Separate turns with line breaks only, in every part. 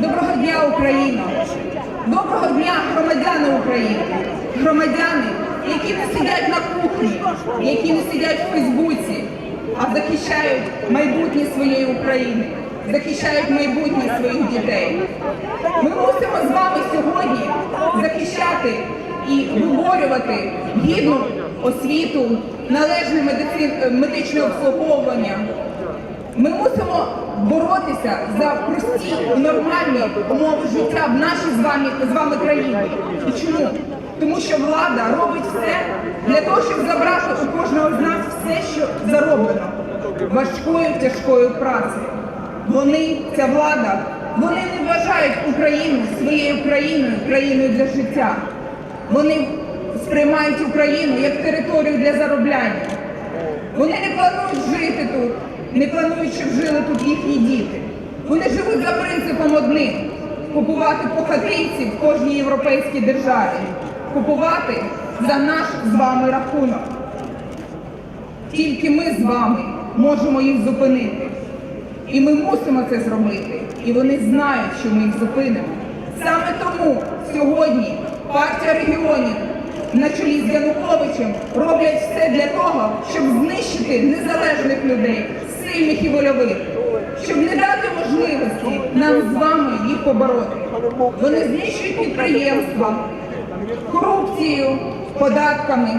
Доброго дня, Україна! Доброго дня, громадяни України! Громадяни, які не сидять на кухні, які не сидять в Фейсбуці, а захищають майбутнє своєї України, захищають майбутнє своїх дітей. Ми мусимо з вами сьогодні захищати і виборювати гідну освіту, належне медичне обслуговування. Ми мусимо боротися за прості нормальні умови життя в нашій з вами, з вами країні. І чому? Тому що влада робить все для того, щоб забрати у кожного з нас все, що зароблено важкою тяжкою працею. Вони, ця влада, вони не вважають Україну своєю країною, країною для життя. Вони сприймають Україну як територію для заробляння. Вони не планують жити тут, не планують, щоб жили тут їхні діти. Вони живуть за принципом одним купувати похатинців в кожній європейській державі, купувати за наш з вами рахунок. Тільки ми з вами можемо їх зупинити. І ми мусимо це зробити. І вони знають, що ми їх зупинимо. Саме тому сьогодні партія регіонів на чолі з Януковичем роблять все для того, щоб знищити незалежних людей, сильних і вольових, щоб не дати можливості нам з вами їх побороти. Вони знищують підприємства, корупцією, податками.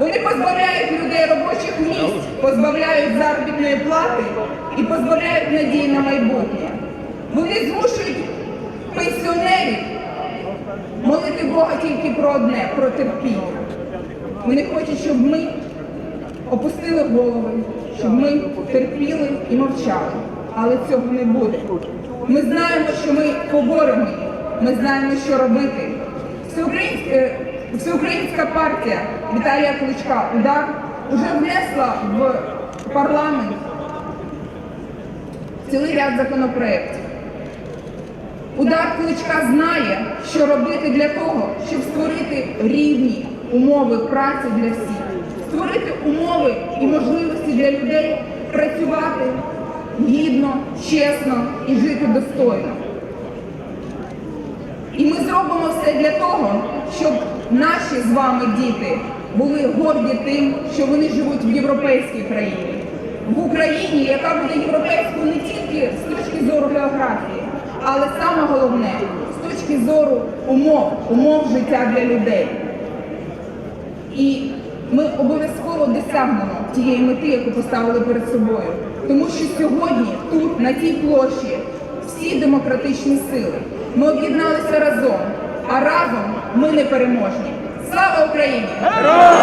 Вони позбавляють людей робочих місць, позбавляють заробітної плати і позбавляють надії на майбутнє. Вони змушують пенсіонерів молити Бога тільки про одне, про терпіння. Вони хочуть, щоб ми опустили голови, щоб ми терпіли і мовчали. Але цього не буде. Ми знаємо, що ми поборемо. Ми знаємо, що робити. Всеукраїнська, е, Всеукраїнська партія Віталія Кличка удар вже внесла в парламент цілий ряд законопроєктів. Удар Кличка знає, що робити для того, щоб створити рівні умови праці для всіх, створити умови і можливості для людей працювати гідно, чесно і жити достойно. І ми зробимо все для того, щоб наші з вами діти були горді тим, що вони живуть в європейській країні, в Україні, яка буде європейською не тільки з точки зору географії, але саме головне з точки зору умов, умов життя для людей. І ми обов'язково досягнемо тієї мети, яку поставили перед собою. Тому що сьогодні, тут, на тій площі, всі демократичні сили. Ми об'єдналися разом, а разом ми не переможні. Слава Україні! Героям!